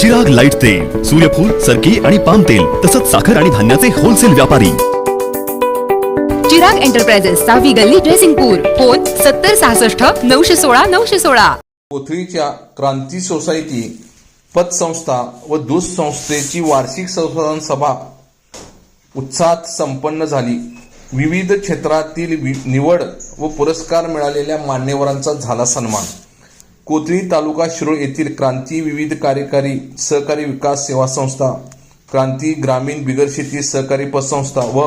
Chirag light तेल सूर्यफूल सरकी आणि पाम तेल तसंच साखर आणि धान्याचे होलसेल व्यापारी. चिराग एंटरप्राइजेस सहावी गल्ली ड्रेसिंगपूर फोन सत्तर सहासष्ट नऊशे सोळा नऊशे सोळा. कोथळीच्या क्रांती सोसायटी पतसंस्था व दूध संस्थेची वार्षिक संसाधन सभा उत्साहात संपन्न झाली. विविध क्षेत्रातील निवड व पुरस्कार मिळालेल्या मान्यवरांचा झाला सन्मान. कोथळी तालुका शिरोळ येथील क्रांती विविध कार्यकारी सहकारी विकास सेवा संस्था क्रांती ग्रामीण बिगर शेती सहकारी पतसंस्था व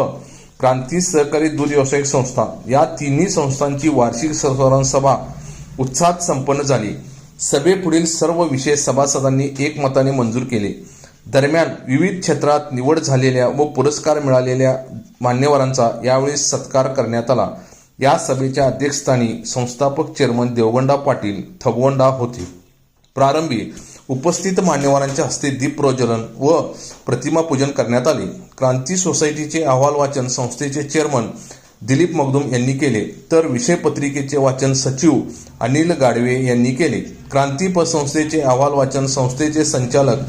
क्रांती सहकारी दूध व्यावसायिक संस्था या तिन्ही संस्थांची वार्षिक सभा उत्साहात संपन्न झाली. सभेपुढील सर्व विषय सभासदांनी एकमताने मंजूर केले. दरम्यान विविध क्षेत्रात निवड झालेल्या व पुरस्कार मिळालेल्या मान्यवरांचा यावेळी सत्कार करण्यात आला. या सभेच्या अध्यक्षस्थानी संस्थापक चेअरमन देवगंडा पाटील थगवंडा होते. प्रारंभी उपस्थित मान्यवरांच्या हस्ते दीप प्रज्वलन व प्रतिमा पूजन करण्यात आले. क्रांती सोसायटीचे अहवाल वाचन संस्थेचे चेअरमन दिलीप मगदुम यांनी केले. तर विषय पत्रिकेचे वाचन सचिव अनिल गाडवे यांनी केले. क्रांती पतसंस्थेचे अहवाल वाचन संस्थेचे संचालक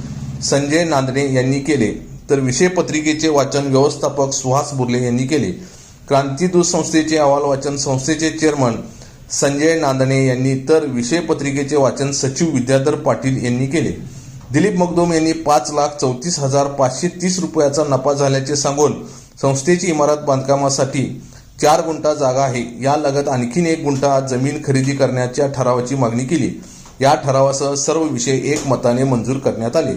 संजय नांदणे यांनी केले. तर विषय पत्रिकेचे वाचन व्यवस्थापक सुहास बुर्ले यांनी केले. क्रांतीदूत संस्थेचे अहवाल वाचन संस्थेचे चेअरमन संजय नांदणे यांनी तर विषय पत्रिकेचे वाचन सचिव विद्याधर पाटील यांनी केले. दिलीप मगदोम यांनी पाच लाख चौतीस हजार पाचशे तीस रुपयाचा नफा झाल्याचे सांगून संस्थेची इमारत बांधकामासाठी चार गुंठा जागा आहे. या लगत आणखीन एक गुंठा जमीन खरेदी करण्याच्या ठरावाची मागणी केली. या ठरावासह सर्व विषय एकमताने मंजूर करण्यात आले.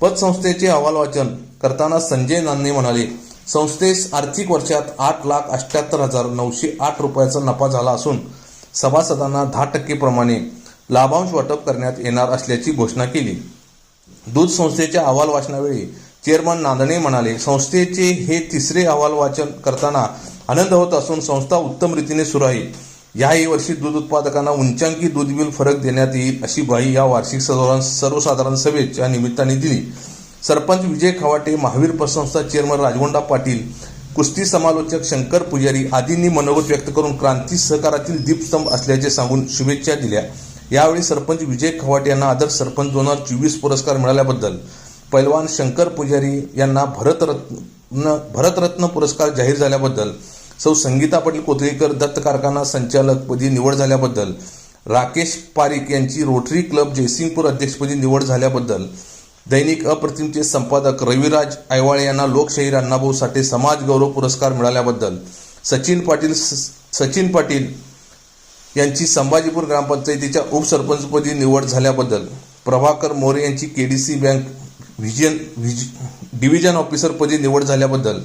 पतसंस्थेचे अहवाल वाचन करताना संजय नांदणे म्हणाले संस्थेस आर्थिक वर्षात आठ लाख अठ्याहत्तर हजार नऊशे आठ रुपयाचा नफा झाला असून सभासदांना दहा टक्केप्रमाणे लाभांश वाटप करण्यात येणार असल्याची घोषणा केली. दूध संस्थेच्या अहवाल वाचनावेळी चेअरमन नांदणे म्हणाले संस्थेचे हे तिसरे अहवाल वाचन करताना आनंद होत असून संस्था उत्तम रीतीने सुरू आहे. याही वर्षी दूध उत्पादकांना उंचांकी दूध बिल फरक देण्यात येईल अशी ग्वाही या वार्षिक सर्वसाधारण सभेच्या निमित्ताने दिली. सरपंच विजय खवाटे महावीर पतसंस्था चेअरमन राजगोंडा पाटील कुस्ती समालोचक शंकर पुजारी आदींनी मनोगत व्यक्त करून क्रांती सहकारातील दीपस्तंभ असल्याचे सांगून शुभेच्छा दिल्या. यावेळी सरपंच विजय खवाटे यांना आदर्श सरपंच दोन हजार चोवीस पुरस्कार मिळाल्याबद्दल. पैलवान शंकर पुजारी यांना भरतरत्न भरतरत्न पुरस्कार जाहीर झाल्याबद्दल. सौ संगीता पाटील कोथळीकर दत्त कारखाना संचालकपदी निवड झाल्याबद्दल. राकेश पारिक यांची रोटरी क्लब जयसिंगपूर अध्यक्षपदी निवड झाल्याबद्दल. दैनिक अप्रतिमचे संपादक रविराज ऐवाळे यांना लोकशाहीर अण्णाभाऊ साठे समाज गौरव पुरस्कार मिळाल्याबद्दल सचिन पाटील सचिन पाटील यांची संभाजीपूर ग्रामपंचायतीच्या उपसरपंचपदी निवड झाल्याबद्दल प्रभाकर मोरे यांची K D C bank vision व्हिज division ऑफिसरपदी निवड झाल्याबद्दल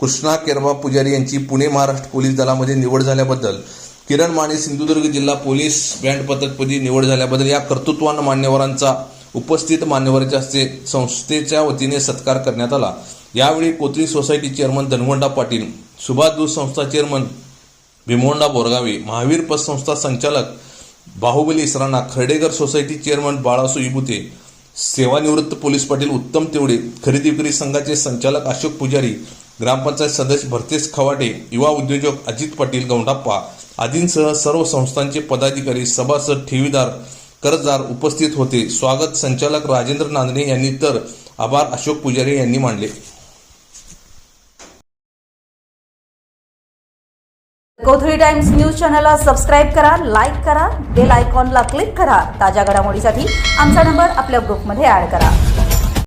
कृष्णा केरबा पुजारी यांची पुणे महाराष्ट्र पोलीस दलामध्ये निवड झाल्याबद्दल किरण माने सिंधुदुर्ग जिल्हा पोलीस बँड पथकपदी निवड झाल्याबद्दल या कर्तृत्वान मान्यवरांचा उपस्थित मान्यवरांच्या हस्ते संस्थेच्या वतीने सत्कार करण्यात आला. यावेळी कोथळी सोसायटी चेअरमन धनवंडा पाटील सुभाष दूध संस्था चेअरमन भीमोंडा बोरगावे महावीर पतसंस्था संचालक बाहुबली इसराणा खर्डेकर सोसायटी चेअरमन बाळा इबुते सेवानिवृत्त पोलीस पाटील उत्तम तेवडे खरेदी विक्री संघाचे संचालक अशोक पुजारी ग्रामपंचायत सदस्य भरतेश खवाटे युवा उद्योजक अजित पाटील गौंडाप्पा आदींसह सर्व संस्थांचे पदाधिकारी सभासद ठेवीदार कर्जदार उपस्थित होते. स्वागत संचालक राजेंद्र नांदणे यांनी तर आभार अशोक पुजारी यांनी मांडले कोथळी टाइम्स न्यूज चॅनलला सबस्क्राईब करा लाईक करा बेल आयकॉनला क्लिक करा. ताज्या घडामोडीसाठी आमचा नंबर आपल्या ग्रुपमध्ये ऍड करा.